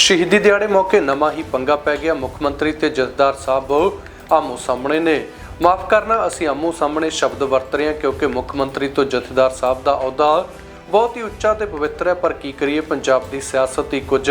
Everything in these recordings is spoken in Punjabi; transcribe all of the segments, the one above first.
ਸ਼ਹੀਦੀ ਦਿਹਾੜੇ ਮੌਕੇ ਨਵਾਂ ਹੀ ਪੰਗਾ ਪੈ ਗਿਆ। ਮੁੱਖ ਮੰਤਰੀ ਤੇ ਜਥੇਦਾਰ ਸਾਹਿਬ ਆਮੋ ਸਾਹਮਣੇ ਨੇ। ਮਾਫ ਕਰਨਾ, ਅਸੀਂ ਆਮੋ ਸਾਹਮਣੇ ਸ਼ਬਦ ਵਰਤ ਰਹੇ ਹਾਂ ਕਿਉਂਕਿ ਮੁੱਖ ਮੰਤਰੀ ਤੋਂ ਜਥੇਦਾਰ ਸਾਹਿਬ ਦਾ ਅਹੁਦਾ ਬਹੁਤ ਹੀ ਉੱਚਾ ਤੇ ਪਵਿੱਤਰ ਹੈ। ਪਰ ਕੀ ਕਰੀਏ, ਪੰਜਾਬ ਦੀ ਸਿਆਸਤ ਹੀ ਕੁਝ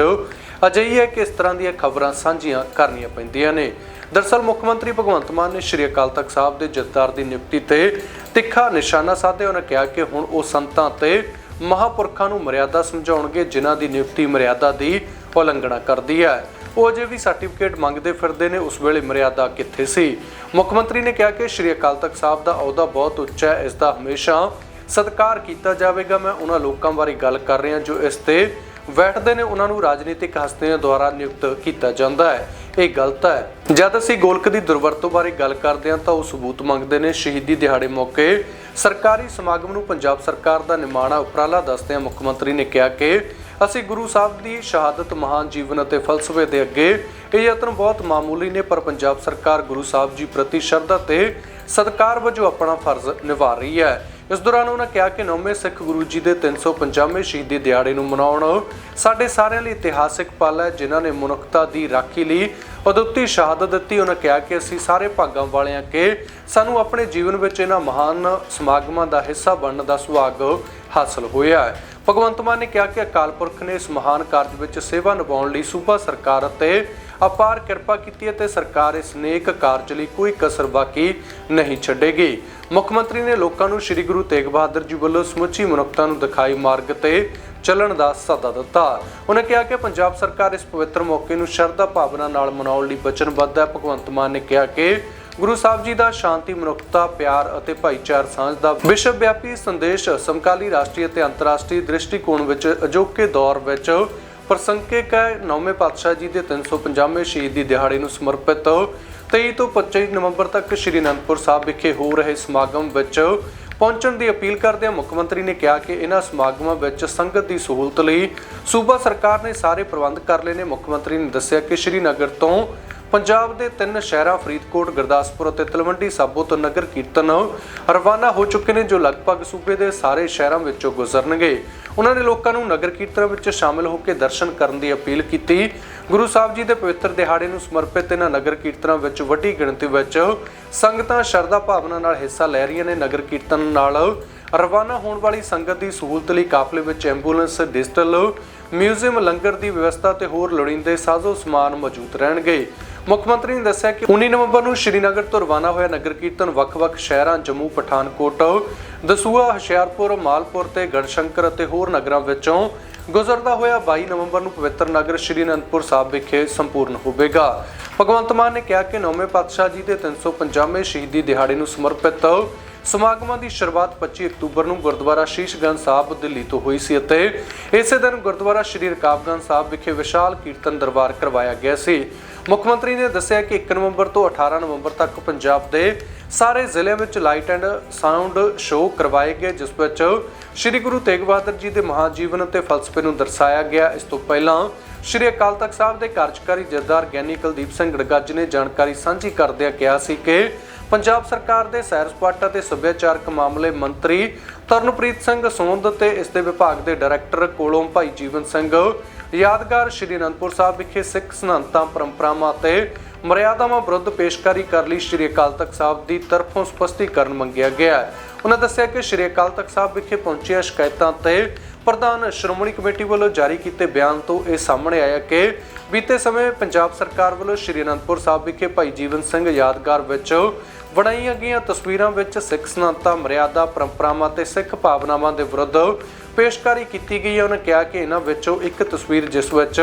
ਅਜਿਹੀ ਹੈ ਕਿ ਇਸ ਤਰ੍ਹਾਂ ਦੀਆਂ ਖਬਰਾਂ ਸਾਂਝੀਆਂ ਕਰਨੀਆਂ ਪੈਂਦੀਆਂ ਨੇ। ਦਰਸਲ ਮੁੱਖ ਮੰਤਰੀ ਭਗਵੰਤ ਮਾਨ ਨੇ ਸ਼੍ਰੀ ਅਕਾਲ ਤਖਤ ਸਾਹਿਬ ਦੇ ਜਥੇਦਾਰ ਦੀ ਨਿਯੁਕਤੀ ਤੇ ਤਿੱਖਾ ਨਿਸ਼ਾਨਾ ਸਾਧਿਆ। ਉਹਨਾਂ ਕਿਹਾ ਕਿ ਹੁਣ ਉਹ ਸੰਤਾਂ ਤੇ ਮਹਾਪੁਰਖਾਂ ਨੂੰ ਮਰਿਆਦਾ ਸਮਝਾਉਣਗੇ, ਜਿਨ੍ਹਾਂ ਦੀ ਨਿਯੁਕਤੀ ਮਰਿਆਦਾ ਦੀ ਉਲੰਘਣਾ ਕਰਦੀ ਹੈ। ਉਹ ਅਜੇ ਵੀ ਸਰਟੀਫਿਕੇਟ ਮੰਗਦੇ ਫਿਰਦੇ ਨੇ। ਉਸ ਵੇਲੇ ਮਰਿਆਦਾ ਕਿੱਥੇ ਸੀ? ਮੁੱਖ ਮੰਤਰੀ ਨੇ ਕਿਹਾ ਕਿ ਸ਼੍ਰੀ ਅਕਾਲ ਤਖਤ ਸਾਹਿਬ ਦਾ ਅਹੁਦਾ ਬਹੁਤ ਉੱਚਾ ਹੈ। ਇਸ ਦਾ ਹਮੇਸ਼ਾ ਸਤਿਕਾਰ ਕੀਤਾ ਜਾਵੇਗਾ। ਮੈਂ ਉਹਨਾਂ ਲੋਕਾਂ ਬਾਰੇ ਗੱਲ ਕਰ ਰਿਹਾ ਜੋ ਇਸ ਤੇ ਬੈਠਦੇ ਨੇ। ਉਹਨਾਂ ਨੂੰ ਰਾਜਨੀਤਿਕ ਹਸਤੀਆਂ ਦੁਆਰਾ ਨਿਯੁਕਤ ਕੀਤਾ ਜਾਂਦਾ ਹੈ। ਇਹ ਗਲਤ ਹੈ। ਜਦ ਅਸੀਂ ਗੋਲਕ ਦੀ ਦੁਰਵਰਤੋਂ ਬਾਰੇ ਗੱਲ ਕਰਦੇ ਹਾਂ ਤਾਂ ਉਹ ਸਬੂਤ ਮੰਗਦੇ ਨੇ। ਸ਼ਹੀਦੀ ਦਿਹਾੜੇ ਮੌਕੇ ਸਰਕਾਰੀ ਸਮਾਗਮ ਨੂੰ ਪੰਜਾਬ ਸਰਕਾਰ ਦਾ ਨਿਮਾਣਾ ਉਪਰਾਲਾ ਦੱਸਦਿਆਂ ਮੁੱਖ ਮੰਤਰੀ ਨੇ ਕਿਹਾ ਕਿ ਅਸੀਂ ਗੁਰੂ ਸਾਹਿਬ ਦੀ ਸ਼ਹਾਦਤ ਮਹਾਨ ਜੀਵਨ ਅਤੇ ਫਲਸਫੇ ਦੇ ਅੱਗੇ ਇਹ ਯਤਨ ਬਹੁਤ ਮਾਮੂਲੀ ਨੇ, ਪਰ ਪੰਜਾਬ ਸਰਕਾਰ ਗੁਰੂ ਸਾਹਿਬ ਜੀ ਪ੍ਰਤੀ ਸ਼ਰਧਾ ਤੇ ਸਤਿਕਾਰ ਵਜੋਂ ਆਪਣਾ ਫਰਜ਼ ਨਿਭਾ ਰਹੀ ਹੈ। ਇਸ ਦੌਰਾਨ ਉਹਨਾਂ ਕਿਹਾ ਕਿ ਨੌਵੇਂ ਸਿੱਖ ਗੁਰੂ ਜੀ ਦੇ 350ਵੇਂ ਸ਼ਹੀਦੀ ਦਿਹਾੜੇ ਨੂੰ ਮਨਾਉਣ ਸਾਡੇ ਸਾਰਿਆਂ ਲਈ ਇਤਿਹਾਸਿਕ ਪਲ ਹੈ, ਜਿਨ੍ਹਾਂ ਨੇ ਮਨੁੱਖਤਾ ਦੀ ਰਾਖੀ ਲਈ ਅਦੁੱਤੀ ਸ਼ਹਾਦਤ ਦਿੱਤੀ। ਉਹਨਾਂ ਕਿਹਾ ਕਿ ਅਸੀਂ ਸਾਰੇ ਭਾਗਾਂ ਵਾਲਿਆਂ ਕਿ ਸਾਨੂੰ ਆਪਣੇ ਜੀਵਨ ਵਿੱਚ ਇਹਨਾਂ ਮਹਾਨ ਸਮਾਗਮਾਂ ਦਾ ਹਿੱਸਾ ਬਣਨ ਦਾ ਸੁਭਾਗ ਹਾਸਲ ਹੋਇਆ ਹੈ। ਭਗਵੰਤ ਮਾਨ ਨੇ ਕਿਹਾ ਕਿ ਅਕਾਲ ਪੁਰਖ ਨੇ ਇਸ ਮਹਾਨ ਕਾਰਜ ਵਿੱਚ ਸੇਵਾ ਨਿਭਾਉਣ ਲਈ ਸੂਬਾ ਸਰਕਾਰ ਅਤੇ ਅਪਾਰ ਕਿਰਪਾ ਕੀਤੀ ਅਤੇ ਸਰਕਾਰ ਇਸ ਨੇਕ ਕਾਰਜ ਲਈ ਕੋਈ ਕਸਰ ਬਾਕੀ ਨਹੀਂ ਛੱਡੇਗੀ। ਮੁੱਖ ਮੰਤਰੀ ਨੇ ਲੋਕਾਂ ਨੂੰ ਸ੍ਰੀ ਗੁਰੂ ਤੇਗ ਬਹਾਦਰ ਜੀ ਵੱਲੋਂ ਸਮੁੱਚੀ ਮਨੁੱਖਤਾ ਨੂੰ ਦਿਖਾਈ ਮਾਰਗ ਤੇ ਚੱਲਣ ਦਾ ਸੱਦਾ ਦਿੱਤਾ। ਉਹਨੇ ਕਿਹਾ ਕਿ ਪੰਜਾਬ ਸਰਕਾਰ ਇਸ ਪਵਿੱਤਰ ਮੌਕੇ ਨੂੰ ਸ਼ਰਧਾ ਭਾਵਨਾ ਨਾਲ ਮਨਾਉਣ ਲਈ ਵਚਨਬੱਧ ਹੈ। ਭਗਵੰਤ ਮਾਨ ਨੇ ਕਿਹਾ ਕਿ ਗੁਰੂ ਸਾਹਿਬ ਜੀ ਦਾ ਸ਼ਾਂਤੀ, ਮਨੁੱਖਤਾ, ਪਿਆਰ ਅਤੇ ਭਾਈਚਾਰ ਸਾਂਝ ਦਾ ਵਿਸ਼ਵ ਵਿਆਪੀ ਸੰਦੇਸ਼ ਸਮਕਾਲੀ ਰਾਸ਼ਟਰੀ ਅਤੇ ਅੰਤਰਰਾਸ਼ਟਰੀ ਦ੍ਰਿਸ਼ਟੀਕੋਣ ਵਿੱਚ ਅਜੋਕੇ ਦੌਰ ਵਿੱਚ ਪ੍ਰਸੰਗਿਕ ਹੈ। ਨੌਵੇਂ ਪਾਤਸ਼ਾਹ ਜੀ ਦੇ 350ਵੇਂ ਸ਼ਹੀਦੀ ਦਿਹਾੜੇ ਨੂੰ ਸਮਰਪਿਤ 23 ਤੋਂ 25 ਨਵੰਬਰ ਤੱਕ ਸ਼੍ਰੀ ਅਨੰਦਪੁਰ ਸਾਹਿਬ ਵਿਖੇ ਹੋ ਰਹੇ ਸਮਾਗਮ ਵਿੱਚ ਪਹੁੰਚਣ ਦੀ ਅਪੀਲ ਕਰਦਿਆਂ ਮੁੱਖ ਮੰਤਰੀ ਨੇ ਕਿਹਾ ਕਿ ਇਹਨਾਂ ਸਮਾਗਮਾਂ ਵਿੱਚ ਸੰਗਤ ਦੀ ਸਹੂਲਤ ਲਈ ਸੂਬਾ ਸਰਕਾਰ ਨੇ ਸਾਰੇ ਪ੍ਰਬੰਧ ਕਰ ਲਏ ਨੇ। ਮੁੱਖ ਮੰਤਰੀ ਨੇ ਦੱਸਿਆ ਕਿ ਸ਼੍ਰੀਨਗਰ ਤੋਂ ਪੰਜਾਬ ਦੇ ਤਿੰਨ ਸ਼ਹਿਰਾਂ ਫਰੀਦਕੋਟ, ਗੁਰਦਾਸਪੁਰ ਅਤੇ ਤਲਵੰਡੀ ਸਾਬੋ ਤੋਂ ਨਗਰ ਕੀਰਤਨ ਰਵਾਨਾ ਹੋ ਚੁੱਕੇ ਨੇ, ਜੋ ਲਗਭਗ ਸੂਬੇ ਦੇ ਸਾਰੇ ਸ਼ਹਿਰਾਂ ਵਿੱਚੋਂ ਗੁਜ਼ਰਨਗੇ। ਉਹਨਾਂ ਨੇ ਲੋਕਾਂ ਨੂੰ ਨਗਰ ਕੀਰਤਨ ਵਿੱਚ ਸ਼ਾਮਲ ਹੋ ਕੇ ਦਰਸ਼ਨ ਕਰਨ ਦੀ ਅਪੀਲ ਕੀਤੀ। ਗੁਰੂ ਸਾਹਿਬ ਜੀ ਦੇ ਪਵਿੱਤਰ ਦਿਹਾੜੇ ਨੂੰ ਸਮਰਪਿਤ ਇਹਨਾਂ ਨਗਰ ਕੀਰਤਨਾਂ ਵਿੱਚ ਵੱਡੀ ਗਿਣਤੀ ਵਿੱਚ ਸੰਗਤਾਂ ਸ਼ਰਧਾ ਭਾਵਨਾ ਨਾਲ ਹਿੱਸਾ ਲੈ ਰਹੀਆਂ ਨੇ। ਨਗਰ ਕੀਰਤਨ ਨਾਲ ਰਵਾਨਾ ਹੋਣ ਵਾਲੀ ਸੰਗਤ ਦੀ ਸਹੂਲਤ ਲਈ ਕਾਫਲੇ ਵਿੱਚ ਐਂਬੂਲੈਂਸ, ਡਿਜੀਟਲ ਮਿਊਜ਼ੀਅਮ, ਲੰਗਰ ਦੀ ਵਿਵਸਥਾ ਤੇ ਹੋਰ ਲੋੜੀਂਦੇ ਸਾਜ਼ੋ ਸਮਾਨ ਮੌਜੂਦ ਰਹਿਣਗੇ। ਮੁੱਖ ਮੰਤਰੀ ਨੇ ਦੱਸਿਆ ਕਿ 19 ਨਵੰਬਰ ਨੂੰ ਸ਼੍ਰੀਨਗਰ ਤੋਂ ਰਵਾਨਾ ਹੋਇਆ ਨਗਰ ਕੀਰਤਨ ਵੱਖ-ਵੱਖ ਸ਼ਹਿਰਾਂ ਜੰਮੂ, ਪਠਾਨਕੋਟ ਦਸੂਆ ਹੁਸ਼ਿਆਰਪੁਰ, ਮਾਲਪੁਰ ਤੇ ਗੜਸ਼ੰਕਰ ਅਤੇ ਹੋਰ ਨਗਰਾਂ ਵਿੱਚੋਂ ਗੁਜ਼ਰਦਾ ਹੋਇਆ 22 ਨਵੰਬਰ ਨੂੰ ਪਵਿੱਤਰ ਨਗਰ ਸ਼੍ਰੀ ਅਨੰਦਪੁਰ ਸਾਹਿਬ ਵਿਖੇ ਸੰਪੂਰਨ ਹੋਵੇਗਾ। ਭਗਵੰਤ ਮਾਨ ਨੇ ਕਿਹਾ ਕਿ ਨੌਵੇਂ ਪਾਤਸ਼ਾਹ ਜੀ ਦੇ 350ਵੇਂ ਸ਼ਹੀਦੀ ਦਿਹਾੜੇ ਨੂੰ ਸਮਰਪਿਤ ਸਮਾਗਮਾਂ ਦੀ ਸ਼ੁਰੂਆਤ 25 ਅਕਤੂਬਰ ਨੂੰ ਗੁਰਦੁਆਰਾ ਸ਼ੀਸ਼ਗੰਜ ਸਾਹਿਬ ਦਿੱਲੀ ਤੋਂ ਹੋਈ ਸੀ ਅਤੇ ਇਸੇ ਦਿਨ ਗੁਰਦੁਆਰਾ ਸ਼੍ਰੀ ਰਕਾਬਗੰਜ ਸਾਹਿਬ ਵਿਖੇ ਵਿਸ਼ਾਲ ਕੀਰਤਨ ਦਰਬਾਰ ਕਰਵਾਇਆ ਗਿਆ ਸੀ। ਮੁੱਖ ਮੰਤਰੀ ਨੇ ਦੱਸਿਆ ਕਿ 1 ਨਵੰਬਰ ਤੋਂ 18 ਨਵੰਬਰ ਤੱਕ ਪੰਜਾਬ ਦੇ ਸਾਰੇ ਜ਼ਿਲ੍ਹਿਆਂ ਵਿੱਚ ਲਾਈਟ ਐਂਡ ਸਾਊਂਡ ਸ਼ੋਅ ਕਰਵਾਏ ਗਏ, ਜਿਸ ਵਿੱਚ ਸ੍ਰੀ ਗੁਰੂ ਤੇਗ ਬਹਾਦਰ ਜੀ ਦੇ ਮਹਾਨ ਜੀਵਨ ਅਤੇ ਫਲਸਫੇ ਨੂੰ ਦਰਸਾਇਆ ਗਿਆ। ਇਸ ਤੋਂ ਪਹਿਲਾਂ ਸ੍ਰੀ ਅਕਾਲ ਤਖਤ ਸਾਹਿਬ ਦੇ ਕਾਰਜਕਾਰੀ ਜਥੇਦਾਰ ਗਿਆਨੀ ਕੁਲਦੀਪ ਸਿੰਘ ਗੜਗੱਜ ਨੇ ਜਾਣਕਾਰੀ ਸਾਂਝੀ ਕਰਦਿਆਂ ਕਿਹਾ ਸੀ ਕਿ ਪੰਜਾਬ ਸਰਕਾਰ ਦੇ ਸੈਰ ਸਪਾਟਾ ਤੇ ਸੱਭਿਆਚਾਰਕ ਮਾਮਲੇ ਮੰਤਰੀ ਤਰਨਪ੍ਰੀਤ ਸਿੰਘ ਸੋਂਦ ਤੇ ਇਸ ਦੇ ਵਿਭਾਗ ਦੇ ਡਾਇਰੈਕਟਰ ਕੋਲੋਂ ਭਾਈ ਜੀਵਨ ਸਿੰਘ, ਯਾਦਗਾਰ ਸ਼੍ਰੀ ਅਨੰਦਪੁਰ ਸਾਹਿਬ ਵਿਖੇ ਸਿੱਖ ਸਿਧਾਂਤਾਂ, ਪਰੰਪਰਾਵਾਂ ਤੇ ਮਰਿਆਦਾਵਾਂ ਵਿਰੁੱਧ ਪੇਸ਼ਕਾਰੀ ਕਰ ਲਈ ਸ਼੍ਰੀ ਅਕਾਲ ਤਖਤ ਸਾਹਿਬ ਦੀ ਤਰਫੋਂ ਸਪਸ਼ਟੀਕਰਨ ਮੰਗਿਆ ਗਿਆ ਹੈ। ਉਹਨਾਂ ਦੱਸਿਆ ਕਿ ਸ਼੍ਰੀ ਅਕਾਲ ਤਖਤ ਸਾਹਿਬ ਵਿਖੇ ਪਹੁੰਚੀਆਂ ਸ਼ਿਕਾਇਤਾਂ ਤੇ ਪ੍ਰਧਾਨ ਸ਼੍ਰੋਮਣੀ ਕਮੇਟੀ ਵੱਲੋਂ ਜਾਰੀ ਕੀਤੇ ਬਿਆਨ ਤੋਂ ਇਹ ਸਾਹਮਣੇ ਆਇਆ ਕਿ ਬੀਤੇ ਸਮੇਂ ਪੰਜਾਬ ਸਰਕਾਰ ਵੱਲੋਂ ਸ਼੍ਰੀ ਅਨੰਦਪੁਰ ਸਾਹਿਬ ਵਿਖੇ ਭਾਈ ਜੀਵਨ ਸਿੰਘ ਯਾਦਗਾਰ ਵਿੱਚ ਬਣਾਈਆਂ ਗਈਆਂ ਤਸਵੀਰਾਂ ਵਿੱਚ ਸਿੱਖ ਸਿਧਾਂਤਾਂ ਮਰਿਆਦਾ ਪਰੰਪਰਾਵਾਂ ਤੇ ਸਿੱਖ ਭਾਵਨਾਵਾਂ ਦੇ ਵਿਰੁੱਧ ਪੇਸ਼ਕਾਰੀ ਕੀਤੀ ਗਈ ਹੈ। ਉਹਨਾਂ ਕਿਹਾ ਕਿ ਇਹਨਾਂ ਵਿੱਚੋਂ ਇੱਕ ਤਸਵੀਰ ਜਿਸ ਵਿੱਚ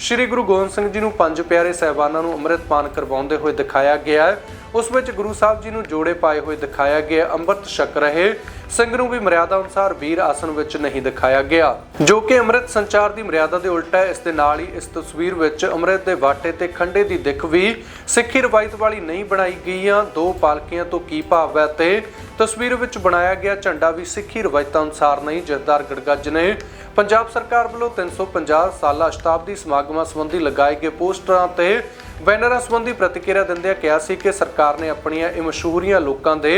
ਸ੍ਰੀ ਗੁਰੂ ਗੋਬਿੰਦ ਸਿੰਘ ਜੀ ਨੂੰ ਪੰਜ ਪਿਆਰੇ ਸਹਿਬਾਨਾਂ ਨੂੰ ਅੰਮ੍ਰਿਤ ਪਾਨ ਕਰਵਾਉਂਦੇ ਹੋਏ ਦਿਖਾਇਆ ਗਿਆ ਹੈ। ਉਸ ਵਿੱਚ ਗੁਰੂ ਸਾਹਿਬ ਜੀ ਨੂੰ ਜੋੜੇ ਪਾਏ ਹੋਏ ਦਿਖਾਇਆ ਗਿਆ ਅੰਮ੍ਰਿਤ ਛਕ ਰਹੇ ਸਿੰਘ ਨੂੰ ਵੀ ਮਰਿਆਦਾ ਅਨੁਸਾਰ ਵੀਰ ਆਸਨ ਵਿੱਚ ਨਹੀਂ ਦਿਖਾਇਆ ਗਿਆ, ਜੋ ਕਿ ਅੰਮ੍ਰਿਤ ਸੰਚਾਰ ਦੀ ਮਰਿਆਦਾ ਦੇ ਉਲਟਾ ਹੈ ਇਸ ਦੇ ਨਾਲ ਹੀ ਇਸ ਤਸਵੀਰ ਵਿੱਚ ਅੰਮ੍ਰਿਤ ਦੇ ਵਾਟੇ ਤੇ ਖੰਡੇ ਦੀ ਦਿੱਖ ਵੀ ਸਿੱਖੀ ਰਵਾਇਤ ਵਾਲੀ ਨਹੀਂ ਬਣਾਈ ਗਈਆਂ ਦੋ ਪਾਲਕੀਆਂ ਤੋਂ ਕੀ ਭਾਵ ਹੈ ਤੇ ਤਸਵੀਰ ਵਿੱਚ ਬਣਾਇਆ ਗਿਆ ਝੰਡਾ ਵੀ ਸਿੱਖੀ ਰਵਾਇਤਾਂ ਅਨੁਸਾਰ ਨਹੀਂ ਜਥੇਦਾਰ ਗੜਗੱਜ ਨੇ। ਪੰਜਾਬ ਸਰਕਾਰ ਵੱਲੋਂ 350 ਸਾਲਾ ਸ਼ਤਾਬਦੀ ਸਮਾਗਮਾਂ ਸੰਬੰਧੀ ਲਗਾਏ ਗਏ ਪੋਸਟਰਾਂ ਤੇ ਬੈਨਰਾਂ ਸੰਬੰਧੀ ਪ੍ਰਤੀਕਿਰਿਆ ਦਿੰਦਿਆਂ ਕਿਹਾ ਸੀ ਕਿ ਸਰਕਾਰ ਨੇ ਆਪਣੀਆਂ ਇਹ ਮਸ਼ਹੂਰੀਆਂ ਲੋਕਾਂ ਦੇ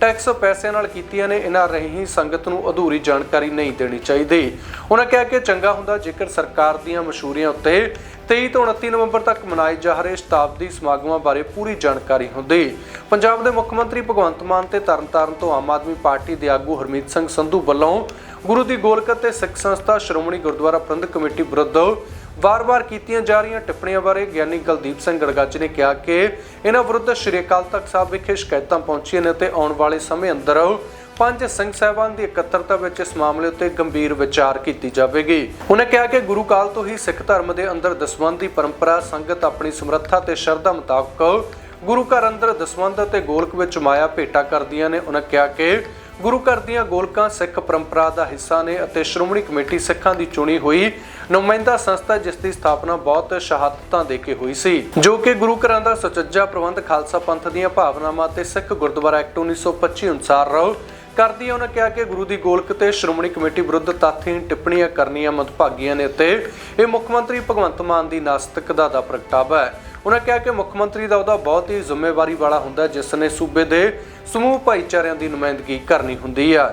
ਟੈਕਸ ਪੈਸਿਆਂ ਨਾਲ ਕੀਤੀਆਂ ਨੇ, ਇਹਨਾਂ ਰਹੀ ਸੰਗਤ ਨੂੰ ਅਧੂਰੀ ਜਾਣਕਾਰੀ ਨਹੀਂ ਦੇਣੀ ਚਾਹੀਦੀ। ਉਹਨਾਂ ਕਿਹਾ ਕਿ ਚੰਗਾ ਹੁੰਦਾ ਜੇਕਰ ਸਰਕਾਰ ਦੀਆਂ ਮਸ਼ਹੂਰੀਆਂ ਉੱਤੇ 23 ਤੋਂ 29 ਨਵੰਬਰ ਤੱਕ ਮਨਾਏ ਜਾ ਰਹੇ ਸ਼ਤਾਬਦੀ ਸਮਾਗਮਾਂ ਬਾਰੇ ਪੂਰੀ ਜਾਣਕਾਰੀ ਹੁੰਦੀ। ਪੰਜਾਬ ਦੇ ਮੁੱਖ ਮੰਤਰੀ ਭਗਵੰਤ ਮਾਨ ਤੇ ਤਰਨਤਾਰਨ ਤੋਂ ਆਮ ਆਦਮੀ ਪਾਰਟੀ ਦੇ ਆਗੂ ਹਰਮੀਤ ਸਿੰਘ ਸੰਧੂ ਵੱਲੋਂ ਗੁਰੂ ਦੀ ਗੋਲਕ ਤੇ ਸਿੱਖ ਸੰਸਥਾ ਸ਼੍ਰੋਮਣੀ ਗੁਰਦੁਆਰਾ ਪ੍ਰਬੰਧਕ ਕਮੇਟੀ ਵਿਰੁੱਧ ਵਾਰ-ਵਾਰ ਕੀਤੀਆਂ ਜਾ ਰਹੀਆਂ ਟਿੱਪਣੀਆਂ ਬਾਰੇ ਗਿਆਨੀ ਕੁਲਦੀਪ ਸਿੰਘ ਗੜਗੱਜ ਨੇ ਕਿਹਾ ਕਿ ਇਹਨਾਂ ਵਿਰੁੱਧ ਸ਼੍ਰੀ ਅਕਾਲ ਤਖਤ ਸਾਹਿਬ ਵਿਖੇ ਸ਼ਿਕਾਇਤਾਂ ਪਹੁੰਚੀਆਂ ਨੇ ਤੇ ਆਉਣ ਵਾਲੇ ਸਮੇਂ ਅੰਦਰ ਪੰਜ ਸਿੰਘ ਸਾਹਿਬਾਨ ਦੀ ਇਕੱਤਰਤਾ ਵਿੱਚ ਇਸ ਮਾਮਲੇ ਉੱਤੇ ਗੰਭੀਰ ਵਿਚਾਰ ਕੀਤੀ ਜਾਵੇਗੀ। ਉਹਨੇ ਕਿਹਾ ਕਿ ਗੁਰੂ ਕਾਲ ਤੋਂ ਹੀ ਸਿੱਖ ਧਰਮ ਦੇ ਅੰਦਰ ਦਸਵੰਧ ਦੀ ਪਰੰਪਰਾ, ਸੰਗਤ ਆਪਣੀ ਸਮਰੱਥਾ ਤੇ ਸ਼ਰਧਾ ਮੁਤਾਬਕ ਗੁਰੂ ਘਰ ਅੰਦਰ ਦਸਵੰਧ ਅਤੇ ਗੋਲਕ ਵਿੱਚ ਮਾਇਆ ਭੇਟਾ ਕਰਦੀਆਂ ਨੇ। ਉਹਨਾਂ ਕਿਹਾ ਕਿ ਗੁਰੂ ਘਰ ਦੀਆਂ ਗੋਲਕਾਂ ਸਿੱਖ ਪਰੰਪਰਾ ਦਾ ਹਿੱਸਾ ਨੇ ਅਤੇ ਸ਼੍ਰੋਮਣੀ ਕਮੇਟੀ ਸਿੱਖਾਂ ਦੀ ਚੁਣੀ ਹੋਈ ਨੁਮਾਇੰਦਾ ਸੰਸਥਾ, ਜਿਸ ਦੀ ਸਥਾਪਨਾ ਬਹੁਤ ਸ਼ਹਾਦਤਾਂ ਦੇ ਕੇ ਹੋਈ ਸੀ। ਜੋ ਕਿ ਗੁਰੂ ਘਰਾਂ ਦਾ ਸੁਚੱਜਾ ਪ੍ਰਬੰਧ ਖਾਲਸਾ ਪੰਥ ਦੀਆਂ ਭਾਵਨਾਵਾਂ ਤੇ ਸਿੱਖ ਗੁਰਦੁਆਰਾ ਐਕਟ 1925 ਅਨੁਸਾਰ ਰਹੋ ਕਰਦੀ ਉਹਨਾਂ ਕਿਹਾ ਕਿ ਗੁਰੂ ਦੀ ਗੋਲਕ ਤੇ ਸ਼੍ਰੋਮਣੀ ਕਮੇਟੀ ਵਿਰੁੱਧ ਤੱਥਹੀਣ ਟਿੱਪਣੀਆਂ ਕਰਨੀਆਂ ਮਦਭਾਗੀਆਂ ਨੇ ਅਤੇ ਇਹ ਮੁੱਖ ਮੰਤਰੀ ਭਗਵੰਤ ਮਾਨ ਦੀ ਨਾਸਤਿਕਤਾ ਦਾ ਪ੍ਰਗਟਾਵਾ ਹੈ। ਉਹਨਾਂ ਕਿਹਾ ਕਿ ਮੁੱਖ ਮੰਤਰੀ ਦਾ ਉਹਦਾ ਬਹੁਤ ਹੀ ਜ਼ਿੰਮੇਵਾਰੀ ਵਾਲਾ ਹੁੰਦਾ ਜਿਸ ਨੇ ਸੂਬੇ ਦੇ ਸਮੂਹ ਭਾਈਚਾਰਿਆਂ ਦੀ ਨੁਮਾਇੰਦਗੀ ਕਰਨੀ ਹੁੰਦੀ ਆ।